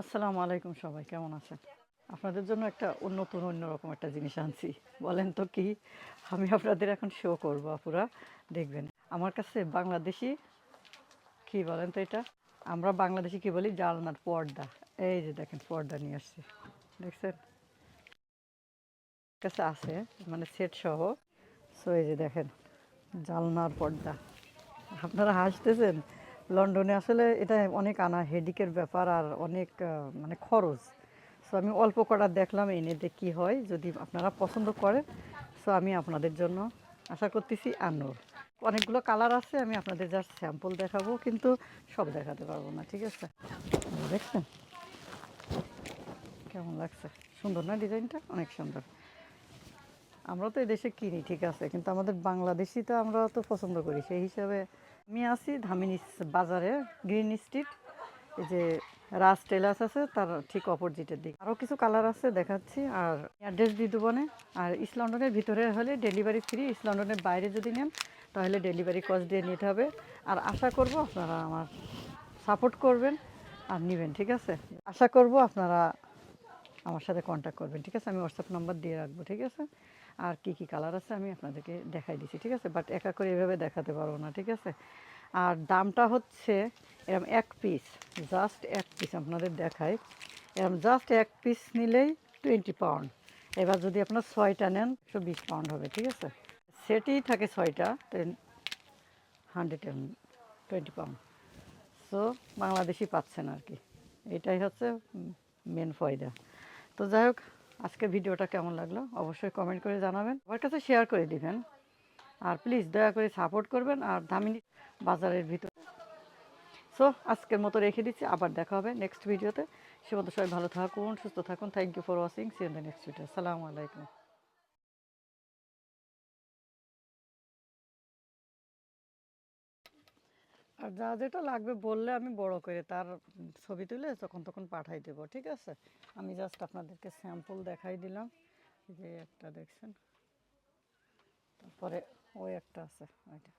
আসসালামু আলাইকুম সবাই, কেমন আছেন? আপনাদের জন্য একটা নতুন অন্যরকম একটা জিনিস আনছি। বলেন তো কি? আমি আপনাদের এখন শো করব, আপুরা। দেখবেন, আমার কাছে বাংলাদেশি, কি বলেন তো এটা? আমরা বাংলাদেশি কি বলি? জালনার পর্দা। এই যে দেখেন, পর্দা নিয়ে আসছি। দেখছেন? কাছে আছে মানে সেট সহ। সো এই যে দেখেন, জালনার পর্দা। আপনারা হাসতেছেন? লন্ডনে আসলে এটা অনেক আনা হেডিকের ব্যাপার আর অনেক মানে খরচ। সো আমি অল্প কটা দেখলাম এনে দিয়ে কী হয়, যদি আপনারা পছন্দ করেন। সো আমি আপনাদের জন্য আশা করতেছি আনো অনেকগুলো কালার আছে, আমি আপনাদের জাস্ট স্যাম্পল দেখাবো, কিন্তু সব দেখাতে পারব না, ঠিক আছে? দেখছেন? কেমন লাগছে? সুন্দর না ডিজাইনটা? অনেক সুন্দর। আমরা তো এদেশে কিনি, ঠিক আছে, কিন্তু আমাদের বাংলাদেশি তো আমরা তো পছন্দ করি। সেই হিসাবে আমি আছি ধামিনী বাজারে, গ্রিন স্ট্রিট, এই যে রাজ টেলার্স আছে, তার ঠিক অপোজিটের দিকে। আরও কিছু কালার আছে, দেখাচ্ছি, আর অ্যাড্রেস দিয়ে দেবো আর ইস্ট লন্ডনের ভিতরে হলে ডেলিভারি ফ্রি, ইস্ট লন্ডনের বাইরে যদি নেন, তাহলে ডেলিভারি কস্ট দিয়ে নিতে হবে। আর আশা করব আপনারা আমার সাপোর্ট করবেন আর নেবেন, ঠিক আছে? আশা করব আপনারা আমার সাথে কন্ট্যাক্ট করবেন, ঠিক আছে? আমি হোয়াটসঅ্যাপ নাম্বার দিয়ে রাখব, ঠিক আছে? আর কি কি কালার আছে আমি আপনাদেরকে দেখাই দিচ্ছি ঠিক আছে? বাট একা করে এভাবে দেখাতে পারব না, ঠিক আছে? আর দামটা হচ্ছে এরকম এক পিস জাস্ট এক পিস আপনাদের দেখাই। এরকম জাস্ট এক পিস নিলেই টোয়েন্টি পাউন্ড এবার যদি আপনার ছয়টা নেন, একশো বিশ পাউন্ড হবে, ঠিক আছে? সেটেই থাকে ছয়টা hundred and twenty pound so Bangladeshi পাচ্ছেন আর কি। এটাই হচ্ছে মেন ফয়দা। তো যাই হোক আজকে ভিডিওটা কেমন লাগল অবশ্যই কমেন্ট করে জানাবেন। আমার কাছে শেয়ার করে দিবেন। আর প্লিজ দয়া করে সাপোর্ট করবেন আর দামিনী বাজারের ভিতরে। সো আজকের মতো রেখে দিচ্ছি। আবার দেখা হবে নেক্সট ভিডিওতে সে মতো সবাই ভালো থাকুন, সুস্থ থাকুন। Thank you for watching see in the next video আসসালামু আলাইকুম। আর যা যেটা লাগবে বললে আমি বড় করে তার ছবি তুলে তখন তখন পাঠাই দেবো, ঠিক আছে? আমি জাস্ট আপনাদেরকে স্যাম্পল দেখাই দিলাম যে একটা দেখছেন? তারপরে ওই একটা আছে, ওইটা।